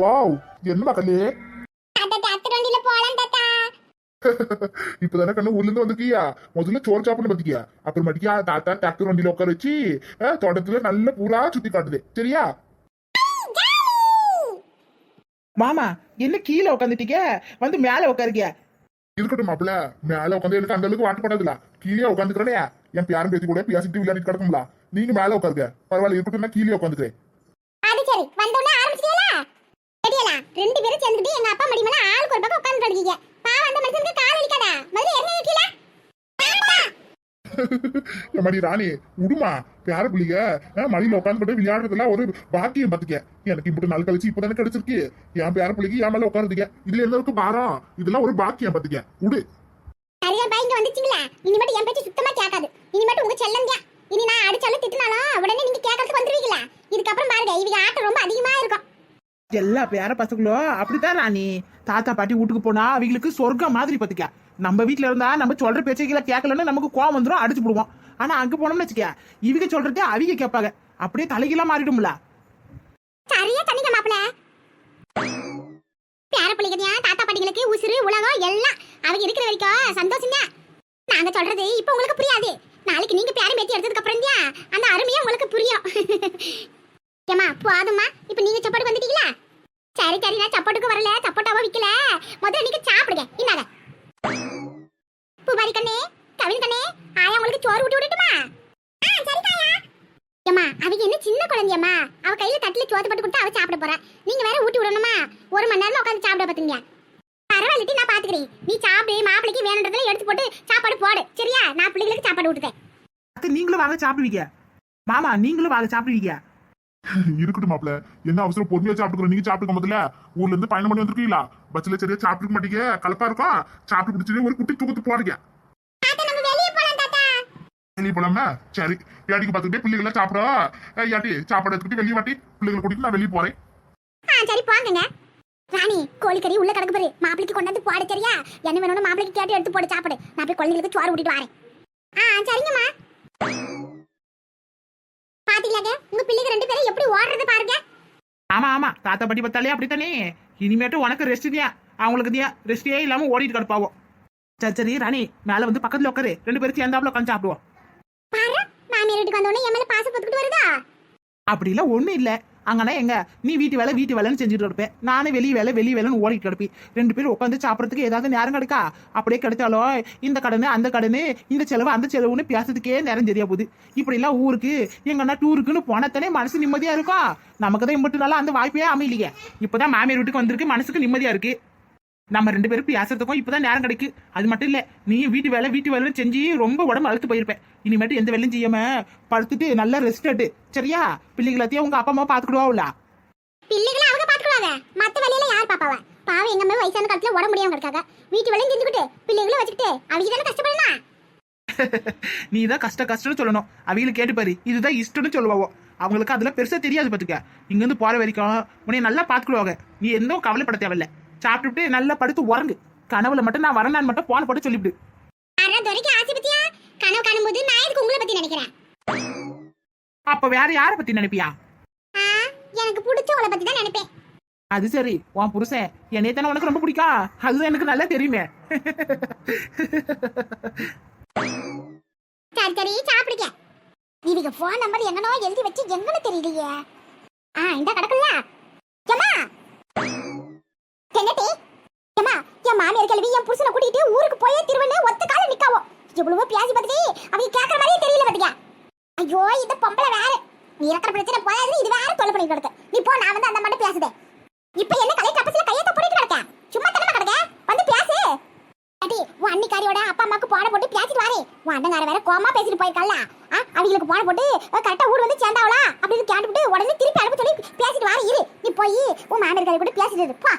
Wow என்ன மக்களே இப்பதானே கண்ணு ஊர்ல இருந்து வந்திருக்கியா? முதல்ல சோறு சாப்பிட்டு பாத்திக்கியா அப்புறமேட்டிக்கா தாத்தா டிராக்டர் வண்டியில உட்கார வச்சு தோட்டத்துல நல்ல பூரா சுத்தி காட்டுது. சரியா? மாமா என்ன கீழே உட்காந்துட்டீங்க வந்து மேல உட்காருங்க இருக்கட்டும் மாப்பிள மேல உட்காந்து எனக்கு அந்த அளவுக்கு வாட்டு பண்ணதுல கீழே உட்காந்துக்கிறனே என் பேரன் பேத்தி கூட பேசிட்டு விளையாடிட்டு கிடக்கும்ல. நீங்க மேல உட்காருங்க பரவாயில்ல இருக்கட்டும் கீழே உட்காந்துக்கிறேன் அது சரி வந்தோடனே ஆரம்பிச்சிட்டீங்களா ரெடியலா ரெண்டு பேரும் சேர்ந்துட்டு எங்க அப்பா மடி மேல ஆளுக்கு ஒரு பக்கம் உட்கார்ந்து படிக்கீங்க பாவம் அந்த மனுஷனுக்கு கால் வலிக்காதா முதல்ல இறங்கி என் மடி ராணி விடுமா பேர பிள்ளைங்க அஹ், மடியில உட்காந்து விளையாடுறதுலாம் ஒரு பாக்கியம் பாத்துக்க. எனக்கு இப்படி நாள் கழிச்சு இப்பதானே கிடைச்சிருக்கு. என் பேர பிள்ளைக்கு என் மேல உட்காருதுங்க இதுல என்ன இருக்கு பாரம்? இதெல்லாம் ஒரு பாக்கியம் பாத்துக்க. விடு சரியா பயந்து வந்துட்டீங்களா? இனிமேட்டு என் பேச்சு சுத்தமா கேட்காது. இனிமேட்டு உங்க செல்லம் தான். இனி நான் அடிச்சாலும் திட்டினாலும் உடனே நீங்க கேட்கறதுக்கு வந்துருவீங்களா? இதுக்கப்புறம் பாருங்க இவங்க ஆட்டம் ரொம்ப அதிகமா இருக்கும். எல்லா பேர பசங்களோ அப்படித்தான் ராணி தாத்தா பாட்டி வீட்டுக்கு போனா அவங்களுக்கு சொர்க்கம் மாதிரி பத்துக்க. நம்ம வீட்டுல இருந்தா நம்ம சொல்ற பேச்சைகளை கேட்கலன்னு நமக்கு கோவம் வந்துடும் அடிச்சு போடுவோம். ஆனா அங்க போனோம்னு வச்சுக்க இவங்க சொல்றதே அவங்க கேட்பாங்க. அப்படியே தலைகீழா மாறிடும்ல. சரியா தண்ணிக்க மாப்பிள பேர பிள்ளைகதையா தாத்தா பாட்டிகளுக்கு உசுறு உலகம் எல்லாம். அவங்க இருக்கிற வரைக்கும் சந்தோஷம் தான் நாங்க சொல்றது இப்போ உங்களுக்கு புரியாது. நாளைக்கு நீங்க பேரம் பேத்தி எடுத்ததுக்கு அப்புறம் அந்த அருமையா உங்களுக்கு புரியும். ஏமா போதுமா இப்ப நீங்க சப்பாட்டுக்கு வந்துட்டீங்களா சரி சரி நான் சப்போட்டுக்கு வரல சப்பாட்டாவோ விக்கல. முதல்ல நீங்க சாப்பிடுங்க. இந்தாங்க. பூமாரி கண்ணே கவின் கண்ணே ஆயா உங்களுக்கு சோறு ஊட்டி விடட்டுமா? ஆ சரி தாயா. ஏம்மா அவங்க என்ன சின்ன குழந்தையம்மா? அவ கையில தட்டுல சோத்து போட்டு கொடுத்து அவ சாப்பிட போறா. நீங்க வேற ஊட்டி விடணுமா? ஒரு மணி நேரம் உட்காந்து சாப்பிட பாத்துங்க பரவாயில்லட்டி நான் பாத்துக்கிறேன். நீ சாப்பிடு மாப்பிளைக்கு வேணுன்றதுல எடுத்து போட்டு சாப்பாடு போடு. சரியா? நான் பிள்ளைங்களுக்கு சாப்பாடு விட்டுட்டேன் நீங்களும் வாங்க சாப்பிடுவீங்க. மாமா நீங்களும் வாங்க சாப்பிடுவீங்க. இருக்கட்டும் மாப்பிள. என்ன அவசரம்? பொறுமையா சாப்பிட்டுக்கிறோம் நீங்க சாப்பிட்டுக்க முதல்ல. ஊர்ல இருந்து பயணம் பண்ணி வந்திருக்கீங்களா? பஸ்ல சரியா சாப்பிட்டுக்க மாட்டீங்க. கலப்பா இருக்கும் சாப்பிட்டு பிடிச்சிட்டு ஒரு குட்டி தூக்கத்து போறீங்க வெளிய போலாம் சரி. ஏடிக்கு பார்த்துக்கிட்டே பிள்ளைகளை சாப்பிட ஏட்டி சாப்பாடு எடுத்துக்கிட்டு வெளியே வாட்டி. பிள்ளைகளை கூட்டிட்டு நான் வெளியே போறேன். சரி போங்கங்க. ராணி கோழிக்கறி உள்ள கிடக்கு பாரு. மாப்பிளைக்கு கொண்டாந்து போடு சரியா? என்ன வேணும்னு மாப்பிளைக்கு கேட்டு எடுத்து போட்டு சாப்பிடு. நான் போய் குழந்தைங்களுக்கு சோறு ஊட்டிட்டு வரேன். ஆ சரிங்கம்மா. பாத்தீங்களாங்க? உங்க பிள்ளைங்க ரெண்டு பேரும் எப்படி ஓடுறது பாருங்க. ஆமா ஆமா. தாத்தா பாட்டி பார்த்தாலே அப்படித்தானே? இனிமேட்டு உனக்கு ரெஸ்ட் தான் அவங்களுக்கு தான் ரெஸ்டே இல்லாம ஓடிட்டு கிடப்பாவோ? சரி சரி ராணி மேல வந்து பக்கத்துல உட்காரு ரெண்டு பேரும் சேர்ந்தாப்புல உட்காந்து சாப்பிடுவோம். பாரு மாமியார் வீட்டுக்கு வந்தோடனே என் மேல பாசம் போட்டுக்கிட்டு வருதா? அப்படிலாம் ஒண்ணும் இல்ல. அங்கன்னா எங்க? நீ வீட்டு வேலை வீட்டு வேலைன்னு செஞ்சுட்டு இருப்பேன் நானும் வெளியே வேலை வெளியே வேலைன்னு ஓடிட்டு கிடப்பி. ரெண்டு பேரும் உட்காந்து சாப்பிட்றதுக்கு ஏதாவது நேரம் கிடைக்கா? அப்படியே கிடைத்தாலோ இந்த கடனு அந்த கடனு இந்த செலவு அந்த செலவுன்னு பேசுறதுக்கே நேரம் சரியா போகுது. இப்படிலாம் ஊருக்கு எங்கன்னா டூருக்குன்னு போனத்தானே மனசு நிம்மதியா இருக்கும் நமக்கு தான் இம்பட்டு நாளா அந்த வாய்ப்பே அமையலையே. இப்பதான் மாமியார் வீட்டுக்கு வந்திருக்கு மனசுக்கு நிம்மதியா இருக்கு. நம்ம ரெண்டு பேரும் பேசுறதுக்கும் இப்பதான் நேரம் கிடைக்கு. அது மட்டும் இல்ல நீ வீட்டு வேலை வீட்டு வேலை செஞ்சு ரொம்ப உடம்பு அழுத்து போயிருப்பேன் இனிமேட்டு எந்த வேலையும் செய்யாம படுத்துட்டு நல்லா ரெஸ்ட் எடு. சரியா? பிள்ளைகளாத்தையும் உங்க அப்பா அம்மா பாத்துக்கிடுவாங்களா பிள்ளைகளை அவங்க பாத்துக்குவாங்க மத்த வேலையில யார் பாப்பாவ பாவம் எங்க அம்மா வயசான காலத்துல உடம்பு முடியாம கிடக்காங்க வீட்டு வேலையும் செஞ்சுக்கிட்டு பிள்ளைகளும் வச்சுக்கிட்டு அவங்க தானே கஷ்டப்படலாம் நீ தான் கஷ்ட கஷ்டம்னு சொல்லணும். அவங்களுக்கு கேட்டு பாரு. இதுதான் இஷ்டம்னு சொல்லுவாவோ. அவங்களுக்கு அதெல்லாம் பெருசா தெரியாது பாத்துக்க. இங்க இருந்து போற வரைக்கும் உன்னை நல்லா பாத்துக்கிடுவாங்க நீ எதுவும் கவலைப்பட தேவையில்ல. சாப்பிட்டுட்டு நல்லா படுத்து உறங்கு. கனவுல மட்டும் நான் வரேன்னு மட்டும் போன போட்டு சொல்லிவிடு. கனவு காணும்போது நான் எதுக்கு உங்களை பத்தி நினைக்கிறேன்? அப்ப வேற யார பத்தி நினைப்பியா? எனக்கு பிடிச்சவங்கள பத்தி தான் நினைப்பேன். அது சரி உன் புருஷன் என்னைய தானே உனக்கு ரொம்ப பிடிக்கும் அதுதான் எனக்கு நல்லா தெரியுமே. சரி சரி சாப்பிடுங்க. இவங்க போன் நம்பர் எங்கனோ எழுதி வச்சு எங்கன்னு தெரியலையே. ஆ இந்த கிடக்குல்ல? ஏம்மா என்னடி ஏமா என் மாமியார் கேள்வி என் புருஷனை கூட்டிட்டு ஊருக்கு போயே திருவண்ணே ஒத்த கால நிக்காவோ. எவ்வளவோ பேசி பார்த்துட்டு அவங்க கேட்கற மாதிரியே தெரியல பாத்துக்க ஐயோ இந்த பொம்பளை வேற. நீ இருக்கிற பிரச்சனை போயாது இது வேற தொலை பண்ணி கிடக்கு. நீ போ நான் வந்து அந்த மட்டும் பேசுதேன் இப்ப என்ன கலை கப்பசில கையத்த போட்டுட்டு கிடக்க? சும்மா தனமா கிடக்க? வந்து பேசு அடி உன் அன்னிக்காரியோட அப்பா அம்மாக்கு போன போட்டு பேசிட்டு வாரே. உன் அண்ணங்கார வேற கோமா பேசிட்டு போயிருக்கல ஆ, அவங்களுக்கு போன போட்டு கரெக்டா ஊர் வந்து சேர்ந்தாவளா? அப்படின்னு கேட்டுவிட்டு உடனே திருப்பி அனுப்ப சொல்லி பேசிட்டு வாரே இரு. நீ போய் உன் மாமியார் கூட பேசிட்டு இருப்பா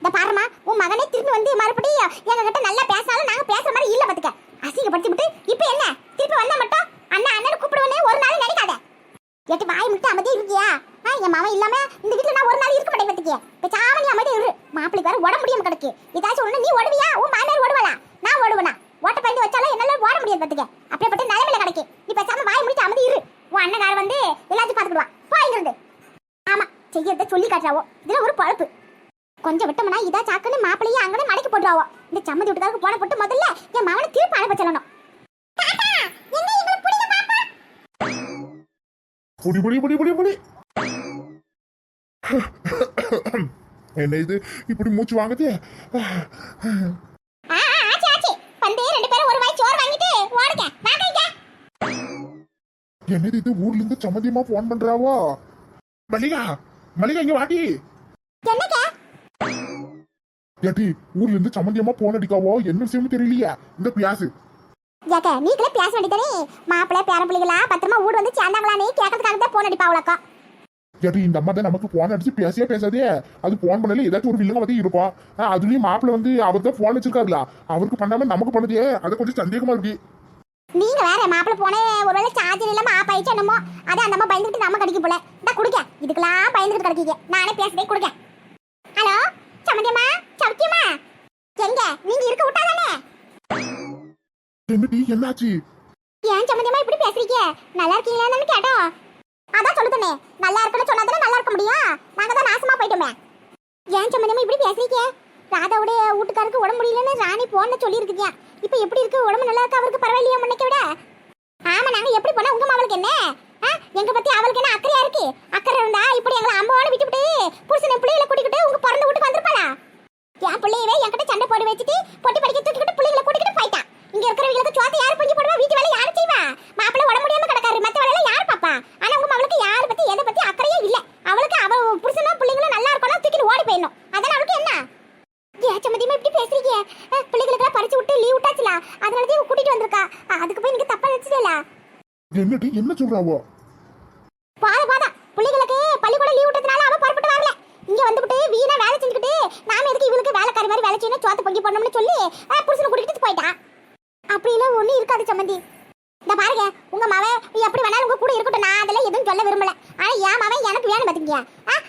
இந்த பாருமா உன் மகனே திரும்பி வந்து மறுபடியும் எங்க கிட்ட நல்லா பேசினாலும் நாங்க பேசுற மாதிரி இல்ல பாத்துக்க. அசிங்கப்படுத்தி விட்டு இப்ப என்ன? திருப்பி வந்தா மட்டும் அண்ணா அண்ணன் கூப்பிடுவேனே ஒரு நாள் நினைக்காத. எட்டு வாய் முட்டு அமைதி இருக்கியா? என் மாமன் இல்லாம இந்த வீட்டுல நான் ஒரு நாள் இருக்க மாட்டேன் பாத்துக்கிய இப்ப சாவணி அமைதி இரு. மாப்பிளைக்கு வேற உடம்பு முடியாம கிடக்கு. ஏதாச்சும் ஒண்ணு நீ ஓடுவியா? உன் மாமியார் ஓடுவலா நான் ஓடுவேனா? ஓட்ட பயந்து வச்சாலும் என்னால ஓட முடியாது பாத்துக்க. அப்படியேப்பட்ட நிலைமையில கிடக்கு. நீ பேசாம வாய் முடிச்சு அமைதி இரு. உன் அண்ணகார வந்து எல்லாத்தையும் பாத்துக்கிடுவான் போ இங்கிருந்து. ஆமா செய்யறத சொல்லி காட்டுறாவோ? இதுல ஒரு பழப்பு. கொஞ்சம் விட்டோம்னா இதா சாக்குன்னு மாப்பிளையே அங்கனே மலைக்கு போட்டுருவாவோ. இந்த சம்மந்தி வீட்டுக்காரருக்கு போன போட்டு முதல்ல என் மகனை திருப்பி அனுப்ப சொல்லணும். புடி புடி புடி புடி புடி என்ன இது? இப்படி மூச்சு வாங்குதே. என்னது இது? ஊர்ல இருந்து சம்மந்தியமா போன் பண்றாவோ? மல்லிகா மல்லிகா இங்க வாடி. என்னங்க? ஏட்டி ஊர்ல இருந்து சம்மந்தியமா போன் அடிக்காவோ? என்ன விஷயம்னு தெரியலையா. இந்த பியாசு. ஏக்க, நீங்களே பேச வேண்டியதானே மாப்பிள்ளை பேரன் பிள்ளைகளா பத்திரமா ஊர் வந்து சேர்ந்தாங்களான்னு கேட்கறதுக்காக தான் போன் அடிப்பாவளக்கா ஏட்டி இந்த அம்மா தான் நமக்கு போன் அடிச்சு பேசியே பேசாதே. அது போன் பண்ணல ஏதாச்சும் ஒரு வில்லங்க வந்து இருக்கும். அதுலயும் மாப்பிள்ள வந்து அவர் தான் போன் வச்சிருக்காருல. அவருக்கு பண்ணாம நமக்கு பண்ணுதே. அது கொஞ்சம் சந்தேகமா இருக்கு. நீங்க வேற மாப்பிள்ளை போனே ஒருவேளை சார்ஜர் இல்லாம ஆப் ஆயிடுச்சு என்னமோ. அதை அந்த அம்மா பயந்துட்டு நம்ம கடிக்க போல. இந்த குடுக்க. இதுக்கெல்லாம் பயந்துட்டு கிடைக்கீங்க. நானே பேசுறதே குடுக்க. ஹலோ சமந்தியம்மா சௌக்கியமா எங்க? நீங்க இருக்க விட்டாதானே? என்னடி என்னாச்சு? ஏன் சம்மந்தியமா இப்படி பேசுறீங்க? நல்லா இருக்கீங்களான்னு கேட்டோம். அதான் சொல்லுதனே நல்லா இருக்குன்னு சொன்னாதானே நல்லா இருக்க முடியும். நாங்க தான் நாசமா போயிட்டோமே. ஏன் சம்மந்தியமா இப்படி பேசுறீங்க? ராதாவோட வீட்டுக்காருக்கு உடம்பு முடியலன்னு ராணி போன்னு சொல்லியிருக்கீங்க. இப்போ எப்படி இருக்கு? உடம்பு நல்லா இருக்கு? அவருக்கு பரவாயில்லையா முன்னைக்க விட? ஆமா நாங்க எப்படி போனா உங்க மாவளுக்கு என்ன? எங்க பத்தி அவளுக்கு என்ன அக்கறையா இருக்கு? அக்கறை இருந்தா இப்படி எங்களை அம்மாவோட விட்டுவிட்டு புருஷனை பிள்ளைகளை கூட்டிக்கிட்டு உங்க பிறந்த வீட்டுக்கு வந்திருப்பாளா என் பிள்ளையவே என்கிட்ட வச்சுட்டு பொட்டி படிக்க தூக்கிட்டு பிள்ளைகளை கூட்டிட்டு போயிட்டான் இங்க இருக்கிறவங்களுக்கு சோத்தை யார் பொங்கி போடுவா? வீட்டு வேலை யார் செய்வா? மாப்பிள்ள உடம்பு முடியாம கிடக்காரு. மத்த வேலை யார் பாப்பா ஆனா உங்க மகளுக்கு யார் பத்தி எதை பத்தி அக்கறையே இல்ல. அவளுக்கு அவ புருஷனும் பிள்ளைங்களும் நல்லா இருக்கணும் தூக்கிட்டு ஓடி போயிடணும். அதான் அவளுக்கு என்ன? ஏன் சம்மதியமா இப்படி பேசுறீங்க? பிள்ளைகளுக்கு படிச்சு விட்டு லீவ் விட்டாச்சுல? அதனால தான் கூட்டிட்டு வந்திருக்கா. அதுக்கு போய் நீங்க தப்பா நினைச்சதேல என்னடி என்ன சொல்றாவோ பாத பாத பிள்ளைகளுக்கு பள்ளிக்கூடம் லீவ் விட்டதுனால அவ புறப்பட்டு வரல இங்க வந்துட்டு வீணா வேலை செஞ்சுக்கிட்டு நாம எதுக்கு இவளுக்கு வேலைக்காரி மாதிரி வேலை செய்யணும் சோத்த பொங்கி போடணும்னு சொல்லி அஹ், புருஷனை கூட்டிட்டு போயிட்டான் அப்படிலாம் ஒண்ணும் இருக்காது சம்மந்தி. இந்த பாருங்க உங்க மவன் எப்படி வேணாலும் உங்க கூட இருக்கட்டும். நான் அதெல்லாம் எதுவும் சொல்ல விரும்பல. ஆனா என் மவன் எனக்கு வேணும் பாத்தீங்க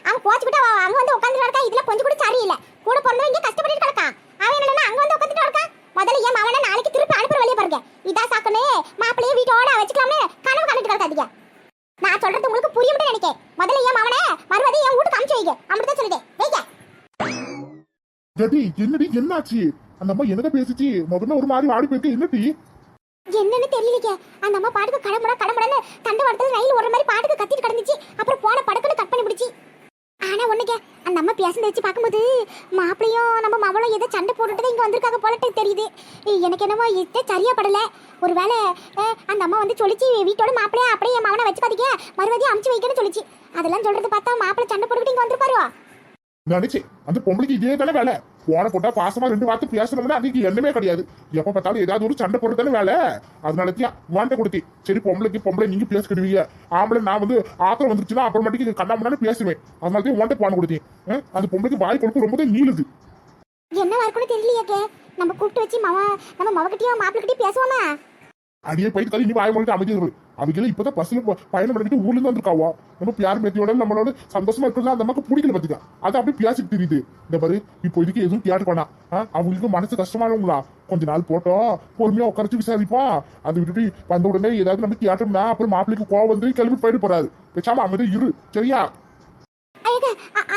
அவன் கோச்சுக்கிட்டு அங்க வந்து உட்காந்து கிடக்கா இதுல கொஞ்சம் கூட சரியில்லை கூட பிறந்தவன் இங்க கஷ்டப்பட்டு கிடக்கான் அவன் என்ன அங்க வந்து உட்காந்துட்டு கிடக்கான் முதல்ல என் மவனை நாளைக்கு திருப்பி அனுப்புற வழியை பாருங்க. இதா சாக்குன்னு மாப்பிள்ளைய வீட்டோட வச்சுக்கலாம்னு கனவு கண்டுட்டு கிடக்காதீங்க. நான் சொல்றது உங்களுக்கு புரிய மட்டும் நினைக்கேன். முதல்ல என் மவனை மறுபடியும் என் வீட்டுக்கு அமுச்சு வைங்க. அப்படிதான் சொல்லிட்டேன் வைங்க. என்னடி என்னாச்சு? அந்த அம்மா என்னதான் பேசிச்சு? முதல்ல ஒரு மாதிரி வாடி போயிருக்கு. என்னடி? என்னன்னு தெரியலையே. அந்த அம்மா பாட்டுக்கு கடமுடா கடமுடன்னு தண்டவாளத்துல ரயில் ஓடுற மாதிரி பாட்டுக்கு கத்திட்டு கிடந்துச்சு. அப்புறம் போன படக்குன்னு கட் பண்ணி பிடிச்சி. ஆனா ஒண்ணுக்கே அந்த அம்மா பேசுனத வச்சு பார்க்கும்போது மாப்பிளையும் நம்ம மவளும் ஏதோ சண்டை போட்டுட்டு இங்க வந்திருக்காங்க போலட்டு தெரியுது. எனக்கு என்னமோ இது சரியா படல. ஒருவேளை அந்த அம்மா வந்து சொல்லிச்சு வீட்டோட மாப்பிளைய? அப்படியே என் மவனை வச்சுக்காதீங்க. மறுபடியும் அமுச்சு வைக்கணும்னு சொல்லிச்சு. அதெல்லாம் சொல்றது பார்த்தா மாப்பிள்ளை சண்டை போட்டுக்கிட்டு இங்க வந்திருப்பாருவா நினைச்சு அந்த பொம்பளைக்கு இதே தானே வேலை. போன போட்டா பாசமா ரெண்டு வார்த்தை பேசணும்னா அதுக்கு எண்ணமே கிடையாது. எப்ப பார்த்தாலும் ஏதாவது ஒரு சண்டை போட்டு தானே வேலை அதனாலத்தியா வாண்ட கொடுத்தி. சரி பொம்பளைக்கு பொம்பளை நீங்க பேசிக்கிடுவீங்க. ஆம்பளை நான் வந்து ஆத்திரம் வந்துருச்சுன்னா அப்புறமேட்டுக்கு கண்ணாமண்ணு பேசுவேன் அதனாலதான் வாண்ட பான கொடுத்தேன் அந்த பொம்பளைக்கு வாய் கொடுப்பு ரொம்ப நீளுது. என்ன இருக்குன்னு தெரியலையாக்கே நம்ம கூப்பிட்டு வச்சு மவ நம்ம மவகிட்டயும் மாப்பிள்ளைகிட்டயும் பேசுவோமா? அடியே போயிட்டு கதை நீ வாய் மொழிட்டு அமைதிகள் அவங்க இப்பதான் பஸ்ல பயணம் பண்ணிட்டு ஊர்ல இருந்து வந்திருக்காவா? நம்ம பியார் மேத்தியோட நம்மளோட சந்தோஷமா இருக்கிறது அந்த அம்மாக்கு பிடிக்கல பாத்துக்க. அது அப்படியே பேசிட்டு தெரியுது. இந்த பாரு இப்போ இதுக்கு எதுவும் வேணாம். ஆ, அவங்களுக்கு மனசு கஷ்டமானவங்களா? கொஞ்ச நாள் போட்டோம் பொறுமையா உட்காரச்சு விசாரிப்போம் அதை விட்டுட்டு வந்த உடனே ஏதாவது நம்ம கேட்டோம்னா அப்புறம் மாப்பிள்ளைக்கு கோவம் வந்து கிளம்பி போயிட்டு போறாரு. பேசாம அமைதி இரு சரியா?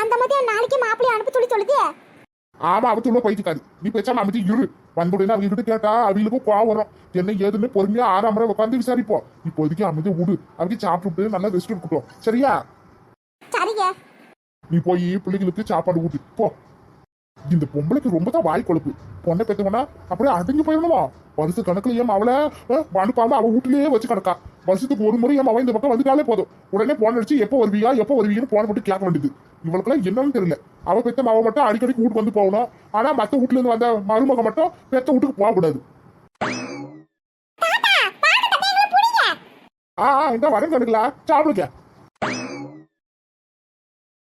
அந்த மாதிரி நாளைக்கு மாப்பிள்ளைய அனுப்ப சொல்லி சொல்லுது. ஆமா அவத்து உள்ள போயிட்டு நீ பேசாம அமைதி இரு. வந்த உடனே அவங்க கிட்ட கேட்டா அவங்களுக்கும் கோவம் வரும். என்ன ஏதுன்னு பொறுமையா ஆறாம் முறை உட்காந்து விசாரிப்போம். இப்போதைக்கு அமைதியா விடு. அவங்க சாப்பிட்டு நல்லா ரெஸ்ட் எடுக்கட்டும். சரியா? நீ போய் பிள்ளைகளுக்கு சாப்பாடு ஊட்டு. போ. இந்த பொம்பளைக்கு ரொம்ப தான் வாய் கொழுப்பு. பொண்ணை பெத்தவனா அப்படியே அடங்கி போயிடணுமா? வருஷ கணக்குல ஏன் அவளை அனுப்பாம அவ வீட்டுலயே வச்சு கிடக்கா. வருஷத்துக்கு ஒரு முறை என் அவன் இந்த பக்கம் வந்துட்டாலே போதும். உடனே போன் அடிச்சு எப்போ வருவியா? எப்போ வருவீங்கன்னு போன் போட்டு கேட்க வேண்டியது. இவளுக்கெல்லாம் என்னன்னு தெரியல. அவ பெத்த மாவ மட்டும் அடிக்கடி வீட்டுக்கு வந்து போகணும். ஆனா மத்த வீட்டுல இருந்து வந்த மருமக மட்டும் பெத்த வீட்டுக்கு போக கூடாது. ஆ இந்த வரேன் கணக்குல சாப்பிடுங்க.